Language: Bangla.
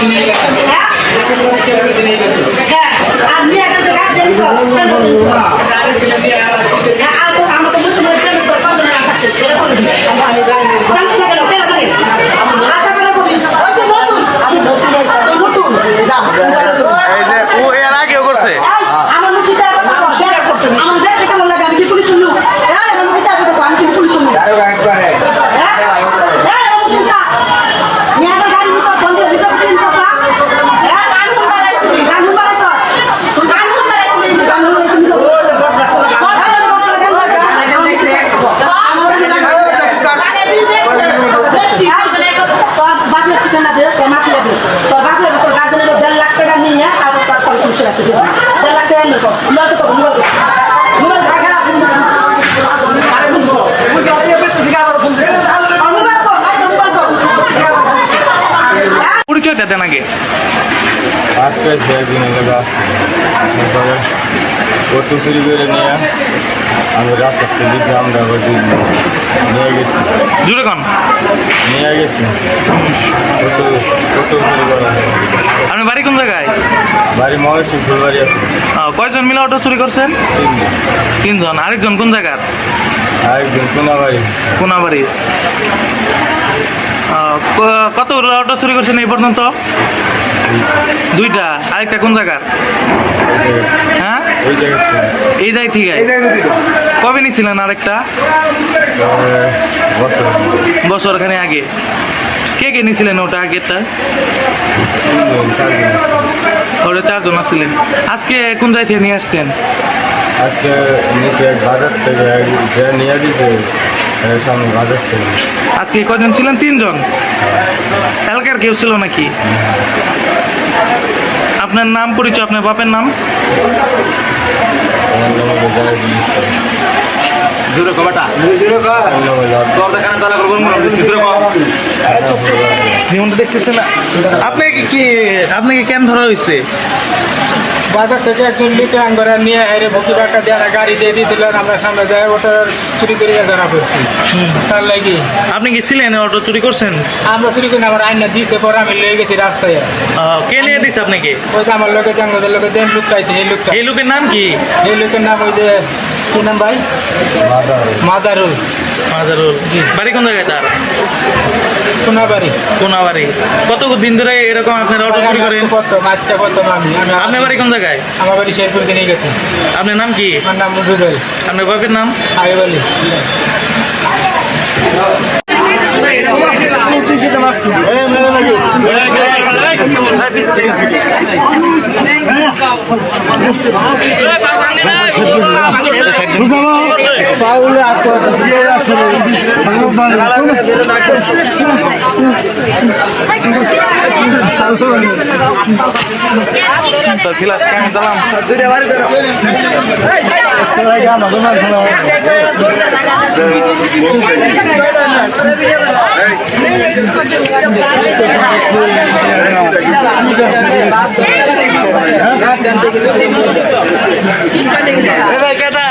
হ্যাঁ হ্যাঁ আর নিয়ে গেছে গাছ দিয়ে দিছো হ্যাঁ আর তো আমার তো মুসলমান প্রেমে তোর পাঁচজন রাখাচ্ছে এরকম জানছি না কেন কেন জানি আচ্ছা কেন বলি ওই যে নতুন আমি নতুন নতুন এই যে ও এর আগেও করছে এই, আমার মুখে যা কথা বল, শেয়ার করছে না। আমার দেখতে কেমন লাগে, আমি কি পুলিশ শুনলু? এই, আমার মুখে যা কথা বল, আমি কি পুলিশ শুনলু? হ্যাঁ? এই, আমার মুখে যা। মেয়েদের গাড়ি নিছো, বন্ধুর ভিতর দিয়ে নিছো তা? হ্যাঁ, গান হুন বাড়াইছিলি, গান হুন বাড়াইছ। তুই গান হুন বাড়াইছিলি, গান হুন বাড়াইছিলি নিছো। এই, এই, বড় গান বাড়াইছ। আমার গানে দিয়ে দেখছে। এই, তোর বাপের ঠিকানা দে, তোর মাকে দে। তোর বাপের তোর গার্জেনের দেড় লাখ টাকা নিয়ে আর তার ফল খুশি রাখতে দিবি। দেড় লাখ টাকা নিয়ে তো। লড়তে তো মোবাইল দে। মোবাইল দে, গেলা, ফোন দে। আরে ফোন দে। আর মোবাইল কর, এই তো মোবাইল কর। হ্যাঁ? পরিচয়টা দেন আগে। আজকে সে দিন এলাকা তারপরে অটো চুরি করে নিয়ে আমি রাস্তাতে দিয়েছি আমরা নিয়ে গেছি। জুড়ে কন নিয়ে গেছি। অটো অটো চুরি করা আপনি বাড়ি কোন জায়গায়? বাড়ি মহেশ ফুলবাড়ি আছে। কয়জন মিলে অটো চুরি করছেন? তিনজন। তিনজন। আরেকজন কোন জায়গার? আরেকজন কোনাবাড়ি। কোনাবাড়ি। কত অটো চুরি করছেন এই পর্যন্ত? দুইটা। আরেকটা কোন জায়গার? হ্যাঁ? এই জায়গায় ঠিক আছে কবে নিছিলেন আরেকটা? বছর। বছর খানে আগে। কে কে নিছিলেন ওটা আগেরটা ওটা চারজন আসছিলেন আজকে কোন জায়গা থেকে নিয়ে আসছেন? আজকে নিচে এক বাজার থেকে যে নিয়ে দিছে সামনে বাজার থেকে। আজকে কজন ছিলেন? তিনজন? এলাকার কেউ ছিল নাকি? আপনার নাম পরিচয় আপনার বাপের নাম? জোরে কবাটা নিয়মটা দেখতেছেন আপনাকে কি আপনাকে কেন ধরা হয়েছে? বাজার থেকে একজন লিখে আঙ্গরা নিয়ে হেরে ভুকি বাটা দেওয়ার গাড়ি দিয়ে দিয়েছিলেন আমরা সামনে যাই ওটার চুরি করে ধরা পড়ছি। তার লাগি। আপনি কি ছিলেন অটো চুরি করছেন? আমরা চুরি করি আমার আইনা দিয়েছে পরে আমি লেগে গেছি রাস্তায়। কে নিয়ে দিছে আপনাকে? ওই যে আমার লোকে জঙ্গলের লোকে দেন লুকটা আছে এই লুকটা। এই লোকের নাম কি? এই লোকের নাম ওই যে কি নাম ভাই? মাদার মাদারুল। মাজারুল বাড়ি কোন জায়গায় তার? কোনাবাড়ি কত দিন ধরে এরকম আপনার অটো চুরি করেন? প্রথম আজকে প্রথম আমি। আমি আপনার বাড়ি কোন জায়গায়? আমার বাড়ি শেরপুরকে নিয়ে গেছি। আপনার নাম কি? আমার নাম মুজুদুল আপনার বাপের নাম? খিলাস কেমন দিলাম কেটা